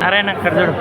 నారాయణ అక్కడ చూడు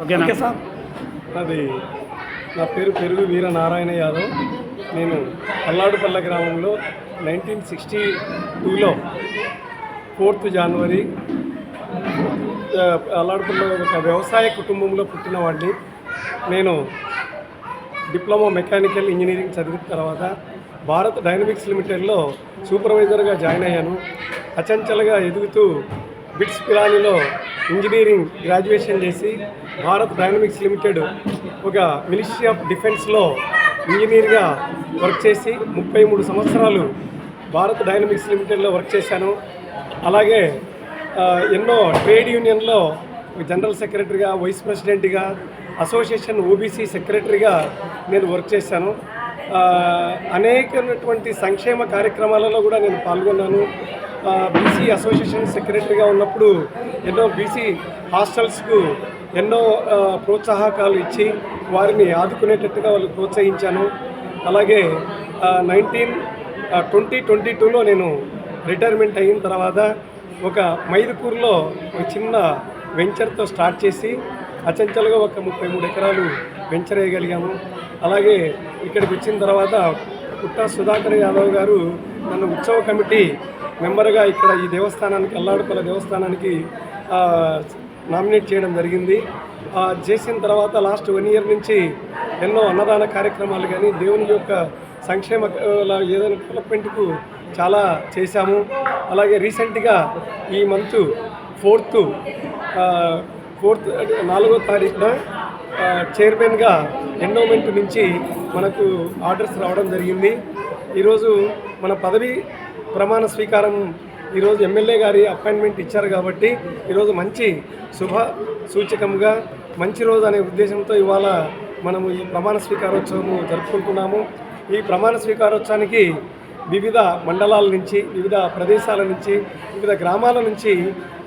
ఓకేనా ఓకే సార్ అది నా పేరు పెరుగు వీర నారాయణ యాదవ్. నేను పల్లాడుపల్ల గ్రామంలో నైన్టీన్ సిక్స్టీ టూలో ఫోర్త్ జనవరి అల్లాడుపల్లి ఒక వ్యవసాయ కుటుంబంలో పుట్టినవాడిని నేను డిప్లొమా మెకానికల్ ఇంజనీరింగ్ చదివిన తర్వాత భారత్ డైనమిక్స్ లిమిటెడ్లో సూపర్వైజర్గా జాయిన్ అయ్యాను. అచంచలగా ఎదుగుతూ బిట్స్ పిలానిలో ఇంజనీరింగ్ గ్రాడ్యుయేషన్ చేసి భారత్ డైనమిక్స్ లిమిటెడ్ ఒక మినిస్ట్రీ ఆఫ్ డిఫెన్స్లో ఇంజనీర్గా వర్క్ చేసి ముప్పై మూడు సంవత్సరాలు భారత్ డైనమిక్స్ లిమిటెడ్లో వర్క్ చేశాను. అలాగే ఎన్నో ట్రేడ్ యూనియన్లో జనరల్ సెక్రటరీగా వైస్ ప్రెసిడెంట్గా అసోసియేషన్ ఓబీసీ సెక్రటరీగా నేను వర్క్ చేశాను. అనేకమైనటువంటి సంక్షేమ కార్యక్రమాలలో కూడా నేను పాల్గొన్నాను. బీసీ అసోసియేషన్ సెక్రటరీగా ఉన్నప్పుడు ఎన్నో బీసీ హాస్టల్స్కు ఎన్నో ప్రోత్సాహకాలు ఇచ్చి వారిని ఆదుకునేటట్టుగా వాళ్ళు ప్రోత్సహించాను. అలాగే నైన్టీన్ ట్వంటీ ట్వంటీ టూలో నేను రిటైర్మెంట్ అయిన తర్వాత ఒక మైదుకూరులో ఒక చిన్న వెంచర్తో స్టార్ట్ చేసి అచంచలుగా ఒక ముప్పై మూడు ఎకరాలు వెంచర్ వేయగలిగాము. అలాగే ఇక్కడికి వచ్చిన తర్వాత పుట్టా సుధాకర్ యాదవ్ గారు నన్ను ఉత్సవ కమిటీ మెంబర్గా ఇక్కడ ఈ దేవస్థానానికి అల్లాడుపల్ల దేవస్థానానికి నామినేట్ చేయడం జరిగింది. చేసిన తర్వాత లాస్ట్ వన్ ఇయర్ నుంచి ఎన్నో అన్నదాన కార్యక్రమాలు కానీ దేవుని యొక్క సంక్షేమ ఏదైనా డెవలప్మెంట్కు చాలా చేశాము. అలాగే రీసెంట్గా ఈ మంత్ ఫోర్త్ ఫోర్త్ నాలుగో తారీఖున చైర్మన్గా ఎండోమెంట్ నుంచి మనకు ఆర్డర్స్ రావడం జరిగింది. ఈరోజు మన పదవి ప్రమాణ స్వీకారం ఈరోజు ఎమ్మెల్యే గారి అపాయింట్మెంట్ ఇచ్చారు కాబట్టి ఈరోజు మంచి శుభ సూచకంగా మంచి రోజు అనే ఉద్దేశంతో ఇవాళ మనము ఈ ప్రమాణ స్వీకారోత్సవము జరుపుకుంటున్నాము. ఈ ప్రమాణ స్వీకారోత్సవానికి వివిధ మండలాల నుంచి వివిధ ప్రదేశాల నుంచి వివిధ గ్రామాల నుంచి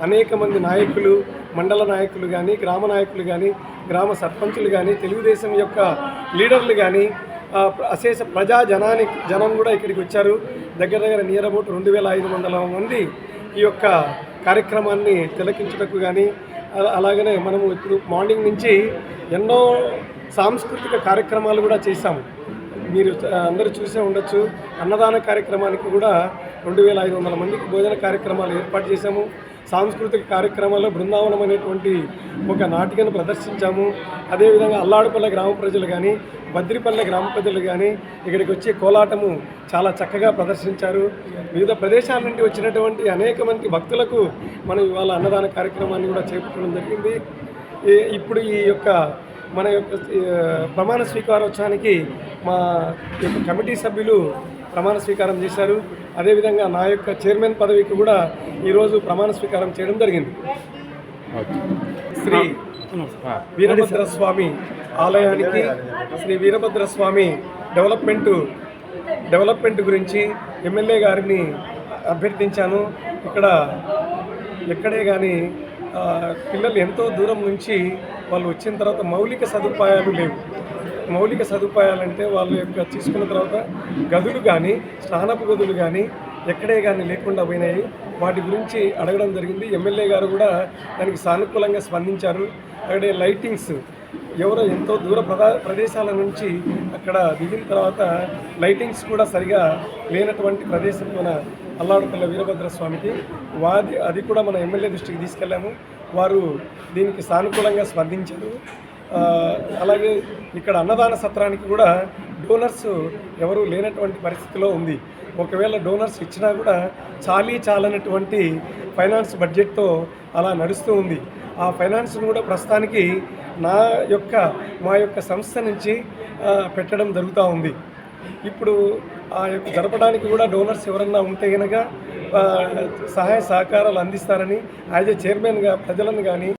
అనేక మంది నాయకులు మండల నాయకులు కానీ గ్రామ నాయకులు కానీ గ్రామ సర్పంచులు కానీ తెలుగుదేశం యొక్క లీడర్లు కానీ అశేష ప్రజా జనానికి జనం కూడా ఇక్కడికి వచ్చారు. దగ్గర దగ్గర నియర్ అబౌట్ రెండు వేల ఐదు వందల మంది ఈ యొక్క కార్యక్రమాన్ని తిలకించుటకు కానీ అలా- అలాగనే మనము ఇప్పుడు మార్నింగ్ నుంచి ఎన్నో సాంస్కృతిక కార్యక్రమాలు కూడా చేశాము. మీరు అందరూ చూసే ఉండొచ్చు. అన్నదాన కార్యక్రమానికి కూడా రెండు వేల ఐదు వందల మందికి భోజన కార్యక్రమాలు ఏర్పాటు చేశాము. సాంస్కృతిక కార్యక్రమాల్లో బృందావనం అనేటువంటి ఒక నాటికను ప్రదర్శించాము. అదేవిధంగా అల్లాడుపల్లె గ్రామ ప్రజలు కానీ బద్రిపల్లె గ్రామ ప్రజలు కానీ ఇక్కడికి వచ్చి కోలాటము చాలా చక్కగా ప్రదర్శించారు. వివిధ ప్రదేశాల నుండి వచ్చినటువంటి అనేక మంది భక్తులకు మనం ఇవాళ అన్నదాన కార్యక్రమాన్ని కూడా చేపట్టడం జరిగింది. ఈ- ఇప్పుడు ఈ యొక్క మన యొక్క ప్రమాణ స్వీకారోత్సవానికి మా యొక్క కమిటీ సభ్యులు ప్రమాణ స్వీకారం చేశారు. అదేవిధంగా నా యొక్క చైర్మన్ పదవికి కూడా ఈరోజు ప్రమాణ స్వీకారం చేయడం జరిగింది. శ్రీ వీరభద్ర స్వామి ఆలయానికి శ్రీ వీరభద్ర స్వామి డెవలప్మెంట్ డెవలప్మెంట్ గురించి ఎమ్మెల్యే గారిని అభ్యర్థించాను. ఇక్కడ ఎక్కడే కానీ పిల్లలు ఎంతో దూరం నుంచి వాళ్ళు వచ్చిన తర్వాత మౌలిక సదుపాయాలు లేవు. మౌలిక సదుపాయాలంటే వాళ్ళ యొక్క తీసుకున్న తర్వాత గదులు కానీ స్నానపు గదులు కానీ ఎక్కడే కానీ లేకుండా పోయినాయి. వాటి గురించి అడగడం జరిగింది. ఎమ్మెల్యే గారు కూడా దానికి సానుకూలంగా స్పందించారు. అక్కడే లైటింగ్స్ ఎవరో ఎంతో దూర ప్రదా ప్రదేశాల నుంచి అక్కడ దిగిన తర్వాత లైటింగ్స్ కూడా సరిగా లేనటువంటి ప్రదేశం మన అల్లాడుపల్లి వీరభద్ర స్వామికి వాది అది కూడా మన ఎమ్మెల్యే దృష్టికి తీసుకెళ్ళాము. వారు దీనికి సానుకూలంగా స్పందించారు. అలాగే ఇక్కడ అన్నదాన సత్రానికి కూడా డోనర్స్ ఎవరు లేనటువంటి పరిస్థితిలో ఉంది. ఒకవేళ డోనర్స్ ఇచ్చినా కూడా చాలీ చాలనటువంటి ఫైనాన్స్ బడ్జెట్తో అలా నడుస్తూ ఉంది. ఆ ఫైనాన్స్ను కూడా ప్రస్తుతానికి నా యొక్క మా యొక్క సంస్థ నుంచి పెట్టడం జరుగుతూ ఉంది. ఇప్పుడు ఆ యొక్క జరపడానికి కూడా డోనర్స్ ఎవరన్నా ఉంటే కనుక సహాయ సహకారాలు అందిస్తారని యాజ్ ఏ చైర్మన్గా ప్రజలను కానీ